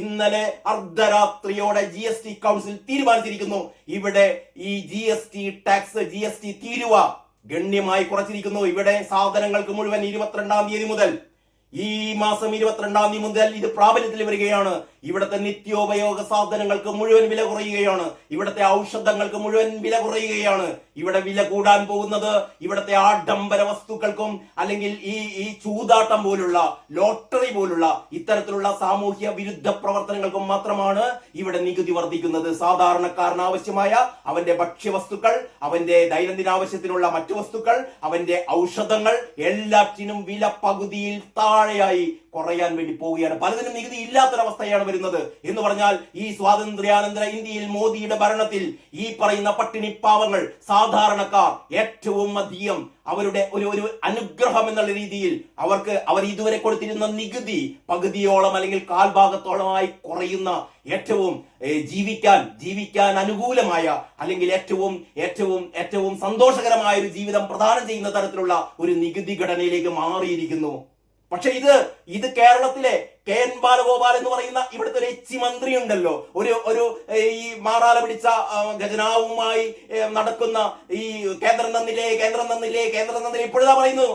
ഇന്നലെ അർദ്ധരാത്രിയോടെ G S T council തീരുമാനിച്ചിരിക്കുന്നു. ഇവിടെ ഈ G S T tax G S T തീരുവ ഗണ്യമായി കുറച്ചിരിക്കുന്നു. ഇവിടെ സാധനങ്ങൾക്ക് മുഴുവൻ ഇരുപത്തിരണ്ടാം തീയതി മുതൽ ഈ മാസം ഇരുപത്തിരണ്ടാം തീയതി മുതൽ ഇത് പ്രാബല്യത്തിൽ വരികയാണ്. ഇവിടുത്തെ നിത്യോപയോഗ സാധനങ്ങൾക്ക് മുഴുവൻ വില കുറയുകയാണ്. ഇവിടുത്തെ ഔഷധങ്ങൾക്ക് മുഴുവൻ വില കുറയുകയാണ്. ഇവിടെ വില കൂടാൻ പോകുന്നത് ഇവിടുത്തെ ആഡംബര വസ്തുക്കൾക്കും അല്ലെങ്കിൽ ഈ ഈ ചൂതാട്ടം പോലുള്ള ലോട്ടറി പോലുള്ള ഇത്തരത്തിലുള്ള സാമൂഹ്യ വിരുദ്ധ പ്രവർത്തനങ്ങൾക്കും മാത്രമാണ് ഇവിടെ നികുതി വർദ്ധിക്കുന്നത്. സാധാരണക്കാരന് ആവശ്യമായ അവന്റെ ഭക്ഷ്യവസ്തുക്കൾ അവന്റെ ദൈനംദിന ആവശ്യത്തിനുള്ള മറ്റു വസ്തുക്കൾ അവന്റെ ഔഷധങ്ങൾ എല്ലാറ്റിനും വില പകുതിയിൽ താഴെയായി കുറയാൻ വേണ്ടി പോവുകയാണ്. പലതിനും നികുതി ഇല്ലാത്തൊരവസ്ഥയാണ് വരുന്നത് എന്ന് പറഞ്ഞാൽ ഈ സ്വാതന്ത്ര്യാനന്തര ഇന്ത്യയിൽ മോദിയുടെ ഭരണത്തിൽ ഈ പറയുന്ന പട്ടിണി പാവങ്ങൾ സാധാരണക്കാർ ഏറ്റവും അധികം അവരുടെ ഒരു ഒരു അനുഗ്രഹം എന്നുള്ള രീതിയിൽ അവർക്ക് അവർ ഇതുവരെ കൊടുത്തിരുന്ന നികുതി പകുതിയോളം അല്ലെങ്കിൽ കാൽഭാഗത്തോളമായി കുറയുന്ന ഏറ്റവും ജീവിക്കാൻ ജീവിക്കാൻ അനുകൂലമായ അല്ലെങ്കിൽ ഏറ്റവും ഏറ്റവും ഏറ്റവും സന്തോഷകരമായ ഒരു ജീവിതം പ്രദാനം ചെയ്യുന്ന തരത്തിലുള്ള ഒരു നികുതി ഘടനയിലേക്ക് മാറിയിരിക്കുന്നു. പക്ഷെ ഇത് ഇത് കേരളത്തിലെ കെ എൻ ബാലഗോപാൽ എന്ന് പറയുന്ന ഇവിടുത്തെ ഒരു എച്ചി മന്ത്രി ഉണ്ടല്ലോ ഒരു ഒരു ഈ മാറാല പിടിച്ച ഖജനാവുമായി നടക്കുന്ന ഈ കേന്ദ്രം തന്നില്ലേ കേന്ദ്രം തന്നില്ലേ കേന്ദ്രം തന്നില്ലേ ഇപ്പോഴാ പറയുന്നു.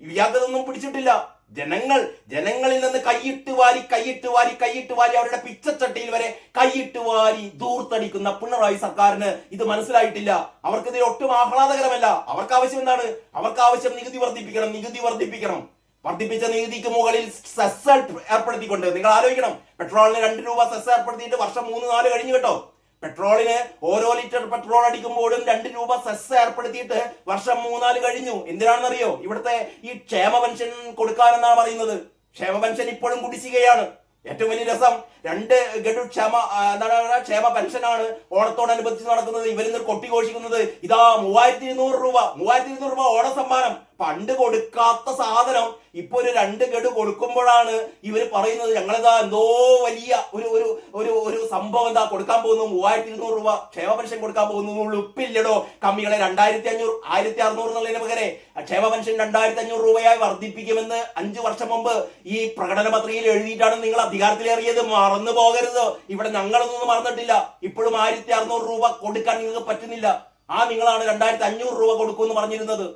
ഇയാൾക്കതൊന്നും പിടിച്ചിട്ടില്ല. ജനങ്ങൾ ജനങ്ങളിൽ നിന്ന് കൈയിട്ട് വാരി കൈയിട്ട് വാരി കൈയിട്ട് വാരി അവരുടെ പിച്ചച്ചട്ടിയിൽ വരെ കൈയിട്ട് വാരി ദൂർത്തടിക്കുന്ന പിണറായി സർക്കാരിന് ഇത് മനസ്സിലായിട്ടില്ല. അവർക്ക് ഇത് ഒട്ടും ആഹ്ലാദകരമല്ല. അവർക്ക് ആവശ്യം എന്താണ്? അവർക്ക് ആവശ്യം നികുതി വർദ്ധിപ്പിക്കണം നികുതി വർദ്ധിപ്പിക്കണം. വർദ്ധിപ്പിച്ച നികുതിക്ക് മുകളിൽ സെസ് ഏർപ്പെടുത്തിക്കൊണ്ട് നിങ്ങൾ ആലോചിക്കണം. പെട്രോളിന് രണ്ട് രൂപ സെസ് ഏർപ്പെടുത്തിയിട്ട് വർഷം മൂന്ന് നാല് കഴിഞ്ഞു കേട്ടോ. പെട്രോളിന് ഓരോ ലിറ്റർ പെട്രോൾ അടിക്കുമ്പോഴും രണ്ട് രൂപ സെസ് ഏർപ്പെടുത്തിയിട്ട് വർഷം മൂന്നാൽ കഴിഞ്ഞു. എന്തിനാണെന്നറിയോ? ഇവിടുത്തെ ഈ ക്ഷേമ പെൻഷൻ കൊടുക്കാനെന്നാണ് പറയുന്നത്. ക്ഷേമ പെൻഷൻ ഇപ്പോഴും കുടിശ്ശികയാണ്. ഏറ്റവും വലിയ രസം രണ്ട് ഗഡു ക്ഷേമ എന്താണ് ക്ഷേമ പെൻഷനാണ് ഓണത്തോടനുബന്ധിച്ച് നടക്കുന്നത് ഇവരിന്ന് കൊട്ടിഘോഷിക്കുന്നത് ഇതാ മൂവായിരത്തി ഇരുന്നൂറ് രൂപ മൂവായിരത്തി ഇരുന്നൂറ് രൂപ ഓണ സമ്മാനം പണ്ട് കൊടുക്കാത്ത സാധനം ഇപ്പൊ ഒരു രണ്ട് ഗഡു കൊടുക്കുമ്പോഴാണ് ഇവർ പറയുന്നത് ഞങ്ങളെന്താ എന്തോ വലിയ ഒരു ഒരു ഒരു ഒരു സംഭവം എന്താ കൊടുക്കാൻ പോകുന്നു? മൂവായിരത്തി ഇരുന്നൂറ് രൂപ ക്ഷേമ പെൻഷൻ കൊടുക്കാൻ പോകുന്നു ഉപ്പില്ലടോ. കമ്മികളെ രണ്ടായിരത്തി അഞ്ഞൂറ് ആയിരത്തി അറുന്നൂറ് എന്നുള്ളതിന് പകരെ. ക്ഷേമ പെൻഷൻ രണ്ടായിരത്തി അഞ്ഞൂറ് രൂപയായി വർദ്ധിപ്പിക്കുമെന്ന് അഞ്ചു വർഷം മുമ്പ് ഈ പ്രകടന പത്രികയിൽ എഴുതിയിട്ടാണ് നിങ്ങൾ അധികാരത്തിലേറിയത്. മറന്നു പോകരുത്. ഇവിടെ ഞങ്ങളൊന്നും മറന്നിട്ടില്ല. ഇപ്പോഴും ആയിരത്തി അറുന്നൂറ് രൂപ കൊടുക്കാൻ നിങ്ങൾക്ക് പറ്റുന്നില്ല. ആ നിങ്ങളാണ് രണ്ടായിരത്തി അഞ്ഞൂറ് രൂപ കൊടുക്കുമെന്ന് പറഞ്ഞിരുന്നത്.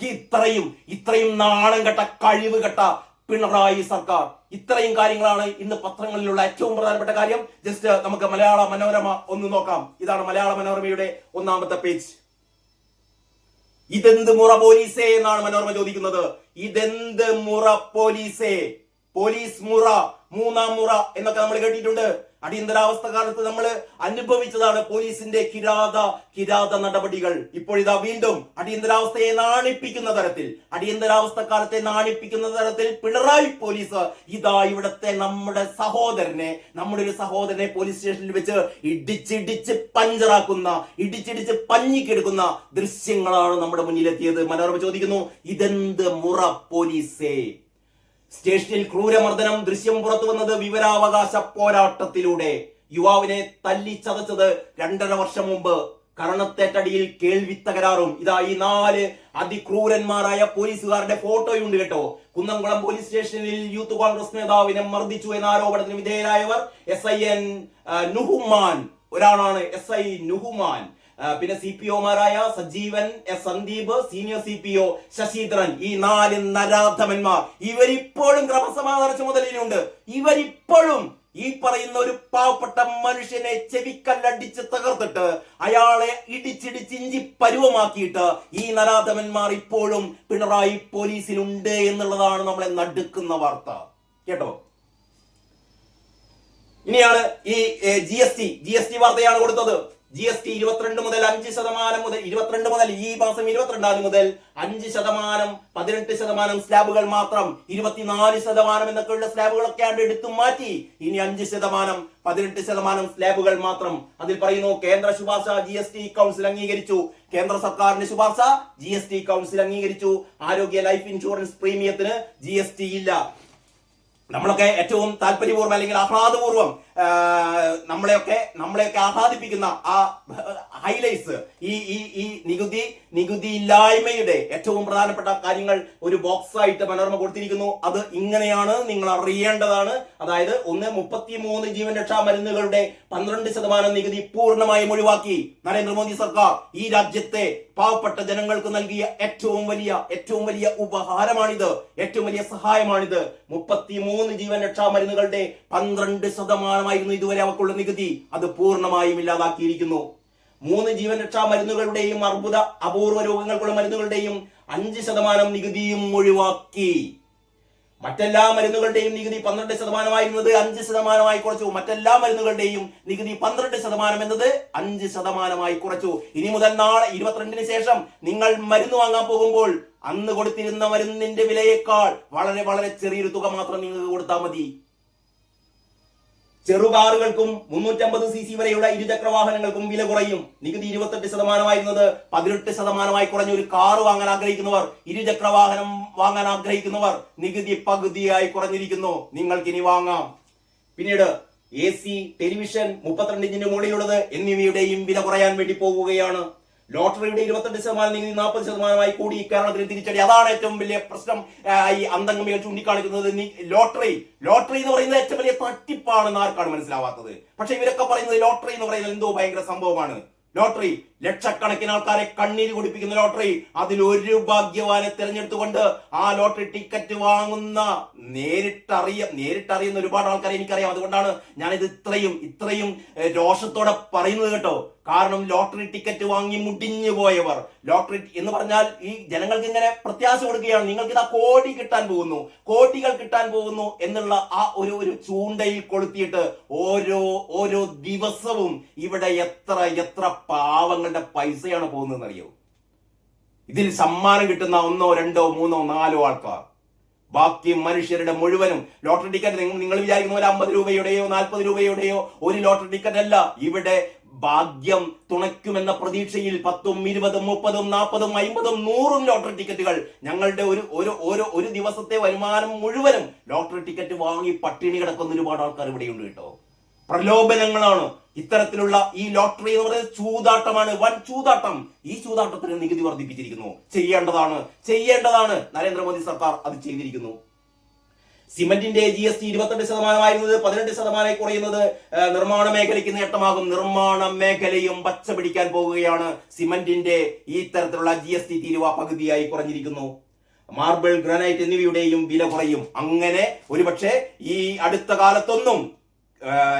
ഇത്രയും ഇത്രയും നാണം കെട്ട കഴിവ് കെട്ട പിണറായി സർക്കാർ. ഇത്രയും കാര്യങ്ങളാണ് ഇന്ന് പത്രങ്ങളിലുള്ള ഏറ്റവും പ്രധാനപ്പെട്ട കാര്യം. ജസ്റ്റ് നമുക്ക് മലയാള മനോരമ ഒന്ന് നോക്കാം. ഇതാണ് മലയാള മനോരമയുടെ ഒന്നാമത്തെ പേജ് ഇതെന്ത് മുറ പോലീസേ എന്നാണ് മനോരമ ചോദിക്കുന്നത്. ഇതെന്ത് മുറ പോലീസേ? പോലീസ് മുറ മൂന്നാം മുറ എന്നൊക്കെ നമ്മൾ കേട്ടിട്ടുണ്ട്. അടിയന്തരാവസ്ഥ കാലത്ത് നമ്മൾ അനുഭവിച്ചതാണ് പോലീസിന്റെ കിരാത കിരാത നടപടികൾ. ഇപ്പോഴിതാ വീണ്ടും അടിയന്തരാവസ്ഥയെ നാണിപ്പിക്കുന്ന തരത്തിൽ അടിയന്തരാവസ്ഥ കാലത്തെ നാണിപ്പിക്കുന്ന തരത്തിൽ പിണറായി പോലീസ് ഇതാ ഇവിടത്തെ നമ്മുടെ സഹോദരനെ നമ്മുടെ ഒരു സഹോദരനെ പോലീസ് സ്റ്റേഷനിൽ വെച്ച് ഇടിച്ചിടിച്ച് പഞ്ചറാക്കുന്ന ഇടിച്ചിടിച്ച് പഞ്ഞിക്കെടുക്കുന്ന ദൃശ്യങ്ങളാണ് നമ്മുടെ മുന്നിലെത്തിയത്. മനോരമ ചോദിക്കുന്നു ഇതെന്ത് മുറ പോലീസേ? സ്റ്റേഷനിൽ ക്രൂരമർദ്ദനം ദൃശ്യം പുറത്തു വന്നത് വിവരാവകാശ പോരാട്ടത്തിലൂടെ. യുവാവിനെ തല്ലി ചതച്ചത് രണ്ടര വർഷം മുമ്പ്. കരണത്തേറ്റടിയിൽ കേൾവി തകരാറും ഇതാ ഈ നാല് അതിക്രൂരന്മാരായ പോലീസുകാരുടെ ഫോട്ടോയുണ്ട് കേട്ടോ. കുന്നംകുളം പോലീസ് സ്റ്റേഷനിൽ യൂത്ത് കോൺഗ്രസ് നേതാവിനെ മർദ്ദിച്ചു എന്ന ആരോപണത്തിന് വിധേയരായവർ എസ് ഐ എൻ നുഹുമാൻ. ഒരാളാണ് എസ് ഐ നുഹുമാൻ. പിന്നെ C P ഒമാരായ Sajeevan S Sandeep senior C P O Sasheendran ഈ നാല് നരാധമന്മാർ. ഇവരിപ്പോഴും ക്രമസമാധാന ചുമതലയിലുണ്ട് ഇവരിപ്പോഴും ഈ പറയുന്ന ഒരു പാവപ്പെട്ട മനുഷ്യനെ ചെവിക്കല്ലടിച്ച് തകർത്തിട്ട് അയാളെ ഇടിച്ചിടിച്ച് ഇഞ്ചി പരുവമാക്കിയിട്ട് ഈ നരാധമന്മാർ ഇപ്പോഴും പിണറായി പോലീസിലുണ്ട് എന്നുള്ളതാണ് നമ്മളെ നടുക്കുന്ന വാർത്ത. കേട്ടോ? ഇനിയാണ് ഈ G S T G S T വാർത്തയാണ് കൊടുത്തത്. ജി എസ് ടി ഇരുപത്തിരണ്ട് മുതൽ അഞ്ച് ശതമാനം മുതൽ ഇരുപത്തിരണ്ട് മുതൽ ഈ മാസം ഇരുപത്തിരണ്ടാം മുതൽ അഞ്ച് ശതമാനം പതിനെട്ട് ശതമാനം സ്ലാബുകൾ മാത്രം ഇരുപത്തിനാല് ശതമാനം എന്നൊക്കെയുള്ള സ്ലാബുകളൊക്കെ ആണ് എടുത്തു മാറ്റി. ഇനി അഞ്ച് ശതമാനം പതിനെട്ട് ശതമാനം സ്ലാബുകൾ മാത്രം. അതിൽ പറയുന്നു കേന്ദ്ര ശുപാർശ ജി എസ് ടി കൗൺസിൽ അംഗീകരിച്ചു. കേന്ദ്ര സർക്കാരിന്റെ ശുപാർശ ജി എസ് ടി കൗൺസിൽ അംഗീകരിച്ചു. ആരോഗ്യ ലൈഫ് ഇൻഷുറൻസ് പ്രീമിയത്തിന് ജി എസ് ടി ഇല്ല. നമ്മളൊക്കെ ഏറ്റവും താല്പര്യപൂർവം അല്ലെങ്കിൽ ആഹ്ലാദപൂർവം നമ്മളെയൊക്കെ നമ്മളെയൊക്കെ ആഹ്ലാദിപ്പിക്കുന്ന ആ ഹൈലൈറ്റ്സ് ഈ ഈ ഈ നികുതി നികുതി ഇല്ലായ്മയുടെ ഏറ്റവും പ്രധാനപ്പെട്ട കാര്യങ്ങൾ ഒരു ബോക്സ് ആയിട്ട് മനോരമ കൊടുത്തിരിക്കുന്നു. അത് ഇങ്ങനെയാണ് നിങ്ങൾ അറിയേണ്ടതാണ്. അതായത് ഒന്ന് മുപ്പത്തി മൂന്ന് ജീവൻ രക്ഷാ മരുന്നുകളുടെ പന്ത്രണ്ട് ശതമാനം നികുതി പൂർണമായും ഒഴിവാക്കി നരേന്ദ്രമോദി സർക്കാർ ഈ രാജ്യത്തെ പാവപ്പെട്ട ജനങ്ങൾക്ക് നൽകിയ ഏറ്റവും വലിയ ഏറ്റവും വലിയ ഉപഹാരമാണിത് ഏറ്റവും വലിയ സഹായമാണിത്. മുപ്പത്തി മൂന്ന് ജീവൻ രക്ഷാ മരുന്നുകളുടെ പന്ത്രണ്ട് ശതമാനമായിരുന്നു ഇതുവരെ അവർക്കുള്ള നികുതി. അത് പൂർണമായും ഇല്ലാതാക്കിയിരിക്കുന്നു. മൂന്ന് ജീവൻ രക്ഷാ മരുന്നുകളുടെയും അർബുദ അപൂർവ രോഗങ്ങൾക്കുള്ള മരുന്നുകളുടെയും അഞ്ച് ശതമാനം നികുതിയും ഒഴിവാക്കി. മറ്റെല്ലാ മരുന്നുകളുടെയും നികുതി പന്ത്രണ്ട് ശതമാനമായിരുന്നത് അഞ്ച് ശതമാനമായി കുറച്ചു. മറ്റെല്ലാ മരുന്നുകളുടെയും നികുതി പന്ത്രണ്ട് ശതമാനം എന്നത് അഞ്ച് ശതമാനമായി കുറച്ചു. ഇനി മുതൽ നാളെ ഇരുപത്തിരണ്ടിന് ശേഷം നിങ്ങൾ മരുന്ന് വാങ്ങാൻ പോകുമ്പോൾ അന്ന് കൊടുത്തിരുന്ന മരുന്നിന്റെ വിലയേക്കാൾ വളരെ വളരെ ചെറിയൊരു തുക മാത്രം നിങ്ങൾക്ക് കൊടുത്താൽ മതി. ചെറുകാറുകൾക്കും മുന്നൂറ്റമ്പത് സി സി വരെയുള്ള ഇരുചക്ര വാഹനങ്ങൾക്കും വില കുറയും. നികുതി ഇരുപത്തെട്ട് ശതമാനമായിരുന്നത് പതിനെട്ട് ശതമാനമായി കുറഞ്ഞ ഒരു കാർ വാങ്ങാൻ ആഗ്രഹിക്കുന്നവർ ഇരുചക്ര വാഹനം വാങ്ങാൻ ആഗ്രഹിക്കുന്നവർ നികുതി പകുതിയായി കുറഞ്ഞിരിക്കുന്നു. നിങ്ങൾക്ക് ഇനി വാങ്ങാം. പിന്നീട് എ സി ടെലിവിഷൻ മുപ്പത്തിരണ്ട് ഇഞ്ചിന് മുകളിലുള്ളത് എന്നിവയുടെയും വില കുറയാൻ വേണ്ടി പോകുകയാണ് ലോട്ടറിയുടെ ഇരുപത്തെട്ട് ശതമാനം നികുതി നാൽപ്പത് ശതമാനമായി കൂടി കേരളത്തിന് തിരിച്ചടി. അതാണ് ഏറ്റവും വലിയ പ്രശ്നം ഈ അന്തംഗമികൾ ചൂണ്ടിക്കാണിക്കുന്നത്. ലോട്ടറി ലോട്ടറി എന്ന് പറയുന്നത് ഏറ്റവും വലിയ തട്ടിപ്പാണെന്ന് ആർക്കാണ് മനസ്സിലാവാത്തത്? പക്ഷെ ഇവരൊക്കെ പറയുന്നത് ലോട്ടറി എന്ന് പറയുന്നത് എന്തോ ഭയങ്കര സംഭവമാണ്. ലോട്ടറി ലക്ഷക്കണക്കിന് ആൾക്കാരെ കണ്ണീര് കുടിപ്പിക്കുന്ന ലോട്ടറി. അതിൽ ഒരു ഭാഗ്യവാനെ തിരഞ്ഞെടുത്തുകൊണ്ട് ആ ലോട്ടറി ടിക്കറ്റ് വാങ്ങുന്ന നേരിട്ടറിയ നേരിട്ടറിയുന്ന ഒരുപാട് ആൾക്കാരെ എനിക്കറിയാം. അതുകൊണ്ടാണ് ഞാനിത് ഇത്രയും ഇത്രയും രോഷത്തോടെ പറയുന്നത് കേട്ടോ. കാരണം ലോട്ടറി ടിക്കറ്റ് വാങ്ങി മുടിഞ്ഞു പോയവർ. ലോട്ടറി എന്ന് പറഞ്ഞാൽ ഈ ജനങ്ങൾക്ക് ഇങ്ങനെ പ്രത്യാശ കൊടുക്കുകയാണ്. നിങ്ങൾക്ക് ഇതാ കോടി കിട്ടാൻ പോകുന്നു. കോടികൾ കിട്ടാൻ പോകുന്നു എന്നുള്ള ആ ഒരു ഒരു ചൂണ്ടയിൽ കൊളുത്തിയിട്ട് ഓരോ ഓരോ ദിവസവും ഇവിടെ എത്ര എത്ര പാവങ്ങളുടെ പൈസയാണ് പോകുന്നതെന്ന് അറിയോ ഇതിൽ സമ്മാനം കിട്ടുന്ന ഒന്നോ രണ്ടോ മൂന്നോ നാലോ ആൾക്കാർ. ബാക്കി മനുഷ്യരുടെ മുഴുവനും ലോട്ടറി ടിക്കറ്റ് നിങ്ങൾ വിചാരിക്കുന്ന പോലെ അമ്പത് രൂപയുടെയോ നാൽപ്പത് രൂപയുടെയോ ഒരു ലോട്ടറി ടിക്കറ്റ് അല്ല ഇവിടെ ഭാഗ്യം തുണയ്ക്കുമെന്ന പ്രതീക്ഷയിൽ പത്തും ഇരുപതും മുപ്പതും നാൽപ്പതും അമ്പതും നൂറും ലോട്ടറി ടിക്കറ്റുകൾ ഞങ്ങളുടെ ഒരു ഒരു ഓരോ ഒരു ദിവസത്തെ വരുമാനം മുഴുവനും ലോട്ടറി ടിക്കറ്റ് വാങ്ങി പട്ടിണി കിടക്കുന്ന ഒരുപാട് ആൾക്കാർ ഇവിടെയുണ്ട് കേട്ടോ. പ്രലോഭനങ്ങളാണ് ഇത്തരത്തിലുള്ള ഈ ലോട്ടറി എന്ന് പറയുന്നത് ചൂതാട്ടമാണ്. വൻ ചൂതാട്ടം. ഈ ചൂതാട്ടത്തിന് നികുതി വർദ്ധിപ്പിച്ചിരിക്കുന്നു. ചെയ്യേണ്ടതാണ്. ചെയ്യേണ്ടതാണ്. നരേന്ദ്രമോദി സർക്കാർ അത് ചെയ്തിരിക്കുന്നു. സിമന്റിന്റെ ജി എസ് ടി ഇരുപത്തെട്ട് ശതമാനമായിരുന്നത് പതിനെട്ട് ശതമാനമായി കുറയുന്നത് നിർമ്മാണ മേഖലയ്ക്ക് നേട്ടമാകും. നിർമ്മാണ മേഖലയും പച്ച പിടിക്കാൻ പോവുകയാണ് സിമന്റിന്റെ ഈ തരത്തിലുള്ള ജി എസ് ടി തീരുവ പകുതിയായി കുറഞ്ഞിരിക്കുന്നു. മാർബിൾ ഗ്രാനൈറ്റ് എന്നിവയുടെയും വില കുറയും. അങ്ങനെ ഒരുപക്ഷെ ഈ അടുത്ത കാലത്തൊന്നും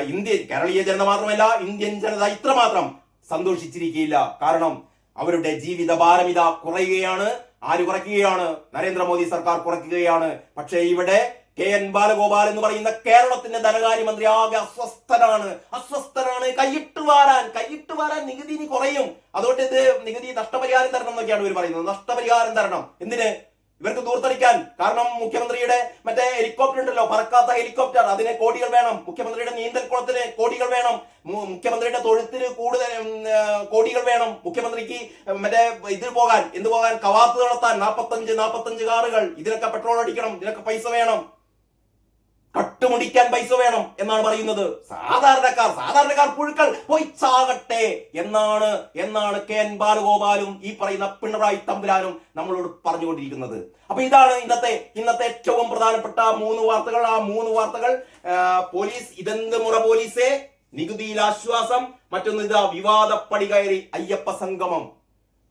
ഇന്ത്യൻ ഇന്ത്യ കേരളീയ ജനത മാത്രമല്ല ഇന്ത്യൻ ജനത ഇത്രമാത്രം സന്തോഷിച്ചിരിക്കുകയില്ല. കാരണം അവരുടെ ജീവിത ഭാരം ഇതാ കുറയുകയാണ് ആര് കുറയ്ക്കുകയാണ്? നരേന്ദ്രമോദി സർക്കാർ കുറയ്ക്കുകയാണ്. പക്ഷേ ഇവിടെ കെ എൻ ബാലഗോപാൽ എന്ന് പറയുന്ന കേരളത്തിന്റെ ധനകാര്യമന്ത്രി ആകെ അസ്വസ്ഥനാണ്. അസ്വസ്ഥനാണ്. കൈയിട്ട് വാരാൻ കൈയിട്ട് വാരാൻ നികുതി ഇനി കുറയും. അതുകൊണ്ട് ഇത് നികുതി നഷ്ടപരിഹാരം തരണം എന്നൊക്കെയാണ് ഇവർ പറയുന്നത്. നഷ്ടപരിഹാരം തരണം. എന്തിന്? ഇവർക്ക് ദൂർത്തടിക്കാൻ. കാരണം മുഖ്യമന്ത്രിയുടെ മറ്റേ ഹെലികോപ്റ്റർ ഉണ്ടല്ലോ പറക്കാത്ത ഹെലികോപ്റ്റർ. അതിന് കോടികൾ വേണം. മുഖ്യമന്ത്രിയുടെ നീന്തൽക്കുളത്തിന് കോടികൾ വേണം. മുഖ്യമന്ത്രിയുടെ തൊഴുത്തിന് കൂടുതൽ കോടികൾ വേണം. മുഖ്യമന്ത്രിക്ക് മറ്റേ ഇതിൽ പോകാൻ എന്ത് പോകാൻ? കവാത്ത് നടത്താൻ. നാപ്പത്തഞ്ച് നാപ്പത്തഞ്ച് കാറുകൾ. ഇതിനൊക്കെ പെട്രോൾ അടിക്കണം. ഇതിനൊക്കെ പൈസ വേണം. കട്ടുമുടിക്കാൻ പൈസ വേണം എന്നാണ് പറയുന്നത്. സാധാരണക്കാർ സാധാരണക്കാർ പുഴുക്കൾ പോയി എന്നാണ് എന്നാണ് കെ എൻ ബാലഗോപാലും ഈ പറയുന്ന പിണറായി തമ്പുരാനും നമ്മളോട് പറഞ്ഞുകൊണ്ടിരിക്കുന്നത്. അപ്പൊ ഇതാണ് ഇന്നത്തെ ഇന്നത്തെ ഏറ്റവും പ്രധാനപ്പെട്ട മൂന്ന് വാർത്തകൾ. ആ മൂന്ന് വാർത്തകൾ പോലീസ് ഇതെന്ത് മുറ പോലീസേ? നികുതിയിൽ ആശ്വാസം മറ്റൊന്ന് ഇതാ വിവാദപ്പടി കയറി അയ്യപ്പ സംഗമം.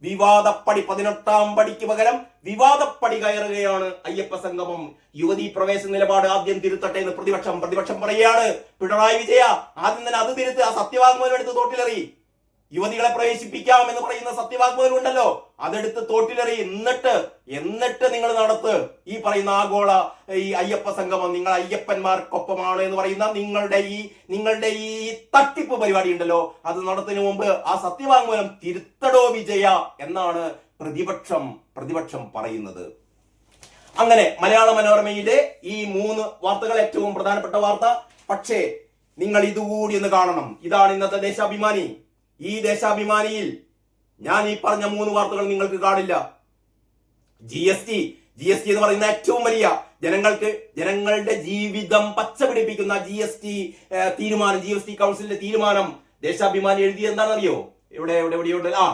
വിവാദപ്പടി പതിനെട്ടാം പടിക്ക് പകരം വിവാദപ്പടി കയറുകയാണ് അയ്യപ്പ സംഗമം. യുവതി പ്രവേശ നിലപാട് ആദ്യം തിരുത്തട്ടെ എന്ന് പ്രതിപക്ഷം പ്രതിപക്ഷം പറയുകയാണ്. പിണറായി വിജയ ആദ്യം തന്നെ അത് തിരുത്ത് ആ സത്യവാങ്മൂലം എടുത്ത് തോട്ടിലെറി. യുവതികളെ പ്രവേശിപ്പിക്കാം എന്ന് പറയുന്ന സത്യവാങ്മൂലം ഉണ്ടല്ലോ അതെടുത്ത് തോട്ടിലെറി എന്നിട്ട് എന്നിട്ട് നിങ്ങൾ നടത്ത്. ഈ പറയുന്ന ആഗോള ഈ അയ്യപ്പ സംഗമം നിങ്ങൾ അയ്യപ്പന്മാർക്കൊപ്പമാണ് എന്ന് പറയുന്ന നിങ്ങളുടെ ഈ നിങ്ങളുടെ ഈ തട്ടിപ്പ് പരിപാടി ഉണ്ടല്ലോ. അത് നടത്തുന്നതിന് മുമ്പ് ആ സത്യവാങ്മൂലം തിരുത്തടോ വിജയ എന്നാണ് പ്രതിപക്ഷം പ്രതിപക്ഷം പറയുന്നത്. അങ്ങനെ മലയാള മനോരമയിലെ ഈ മൂന്ന് വാർത്തകൾ ഏറ്റവും പ്രധാനപ്പെട്ട വാർത്ത. പക്ഷേ നിങ്ങൾ ഇതുകൂടി ഒന്ന് കാണണം. ഇതാണ് ഇന്നത്തെ ദേശാഭിമാനി. ഈ ദേശാഭിമാനിയിൽ ഞാൻ ഈ പറഞ്ഞ മൂന്ന് വാർത്തകൾ നിങ്ങൾക്ക് കാണില്ല. G S T G S T എന്ന് പറയുന്ന ഏറ്റവും വലിയ ജനങ്ങൾക്ക് ജനങ്ങളുടെ ജീവിതം പച്ചപിടിപ്പിക്കുന്ന ജി എസ് ടി തീരുമാനം ജി എസ് ടി കൗൺസിലിന്റെ തീരുമാനം ദേശാഭിമാനി എഴുതി എന്താണെന്നറിയോ? ഇവിടെ ഇവിടെ എവിടെയുണ്ട് ആ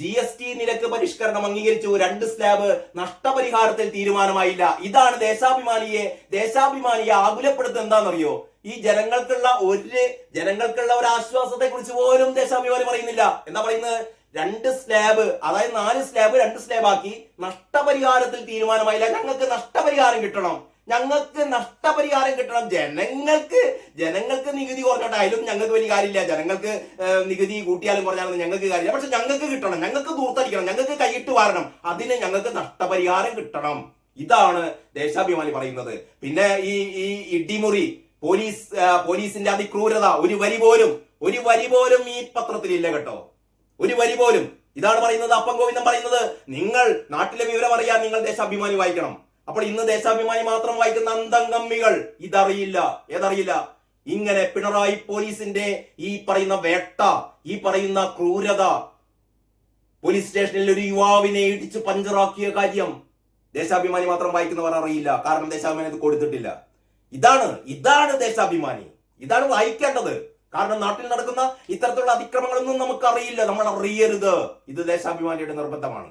ജി എസ് ടി നിരക്ക് പരിഷ്കരണം അംഗീകരിച്ചു. രണ്ട് സ്ലാബ് നഷ്ടപരിഹാരത്തിൽ തീരുമാനമായില്ല. ഇതാണ് ദേശാഭിമാനിയെ ദേശാഭിമാനിയെ ആകുലപ്പെടുത്തുന്നത് എന്താണെന്നറിയോ? ഈ ജനങ്ങൾക്കുള്ള ഒരു ജനങ്ങൾക്കുള്ള ഒരു ആശ്വാസത്തെ കുറിച്ച് പോലും ദേശാഭിമാനി പറയുന്നില്ല. എന്താ പറയുന്നത്? രണ്ട് സ്ലാബ് അതായത് നാല് സ്ലാബ് രണ്ട് സ്ലാബ് ആക്കി നഷ്ടപരിഹാരത്തിൽ തീരുമാനമായില്ല. ഞങ്ങൾക്ക് നഷ്ടപരിഹാരം കിട്ടണം. ഞങ്ങൾക്ക് നഷ്ടപരിഹാരം കിട്ടണം. ജനങ്ങൾക്ക് ജനങ്ങൾക്ക് നികുതി കുറഞ്ഞോട്ടെ അതിലും ഞങ്ങൾക്ക് വലിയ കാര്യമില്ല. ജനങ്ങൾക്ക് നികുതി കൂട്ടിയാലും കുറഞ്ഞാലും ഞങ്ങൾക്ക് കാര്യമില്ല. പക്ഷെ ഞങ്ങൾക്ക് കിട്ടണം. ഞങ്ങൾക്ക് ദൂർത്തടിക്കണം. ഞങ്ങൾക്ക് കൈയിട്ട് വാരണം. അതിന് ഞങ്ങൾക്ക് നഷ്ടപരിഹാരം കിട്ടണം. ഇതാണ് ദേശാഭിമാനി പറയുന്നത്. പിന്നെ ഈ ഈ ഇടിമുറി പോലീസ് പോലീസിന്റെ അതിക്രൂരത. ഒരു വരി പോലും ഒരു വരി പോലും ഈ പത്രത്തിലില്ല കേട്ടോ. ഒരു വരി പോലും. ഇതാണ് പറയുന്നത് അപ്പം ഗോവിന്ദൻ പറയുന്നത് നിങ്ങൾ നാട്ടിലെ വിവരം അറിയാൻ നിങ്ങൾ ദേശാഭിമാനി വായിക്കണം. അപ്പോൾ ഇന്ന് ദേശാഭിമാനി മാത്രം വായിക്കുന്ന അന്തംഗമ്മികൾ ഇതറിയില്ല. ഏതറിയില്ല? ഇങ്ങനെ പിണറായി പോലീസിന്റെ ഈ പറയുന്ന വേട്ട ഈ പറയുന്ന ക്രൂരത പോലീസ് സ്റ്റേഷനിൽ ഒരു യുവാവിനെ ഇടിച്ച് പഞ്ചറാക്കിയ കാര്യം ദേശാഭിമാനി മാത്രം വായിക്കുന്നവർ അറിയില്ല. കാരണം ദേശാഭിമാനി അത് കൊടുത്തിട്ടില്ല. ഇതാണ് ഇതാണ് ദേശാഭിമാനി. ഇതാണ് വായിക്കേണ്ടത് കാരണം നാട്ടിൽ നടക്കുന്ന ഇത്തരത്തിലുള്ള അതിക്രമങ്ങളൊന്നും നമുക്ക് അറിയില്ല നമ്മൾ അറിയരുത്. ഇത് ദേശാഭിമാനിയുടെ നിർബന്ധമാണ്.